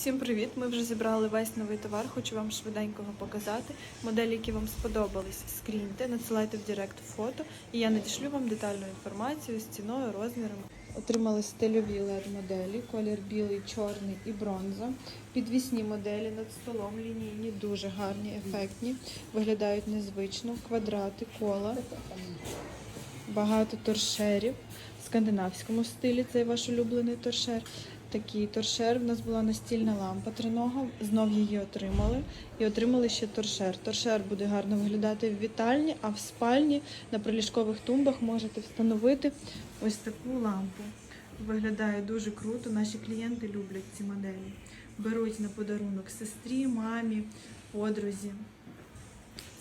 Всім привіт! Ми вже зібрали весь новий товар. Хочу вам швиденько його показати. Моделі, які вам сподобались, скріньте, надсилайте в Директ фото, і я надішлю вам детальну інформацію з ціною, розмірами. Отримали стильові led моделі, колір білий, чорний і бронза. Підвісні моделі над столом лінійні, дуже гарні, ефектні, виглядають незвично, квадрати, кола, багато торшерів в скандинавському стилі. Цей ваш улюблений торшер. Такий торшер. В нас була настільна лампа тринога, знов її отримали. І отримали ще торшер. Торшер буде гарно виглядати в вітальні, а в спальні на приліжкових тумбах можете встановити ось таку лампу. Виглядає дуже круто. Наші клієнти люблять ці моделі. Беруть на подарунок сестрі, мамі, подрузі.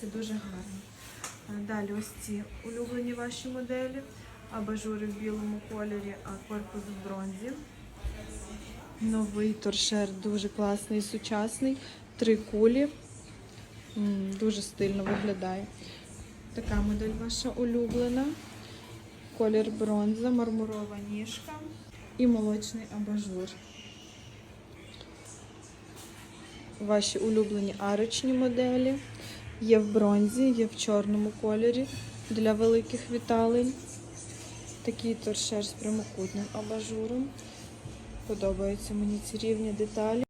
Це дуже гарно. Далі ось ці улюблені ваші моделі. Абажури в білому кольорі, а корпус в бронзі. Новий торшер дуже класний, сучасний. Три кулі. Дуже стильно виглядає. Така модель ваша улюблена. Колір бронза, мармурова ніжка і молочний абажур. Ваші улюблені арочні моделі. Є в бронзі, є в чорному кольорі для великих віталень. Такий торшер з прямокутним абажуром. Подобаються мені ці рівні деталі.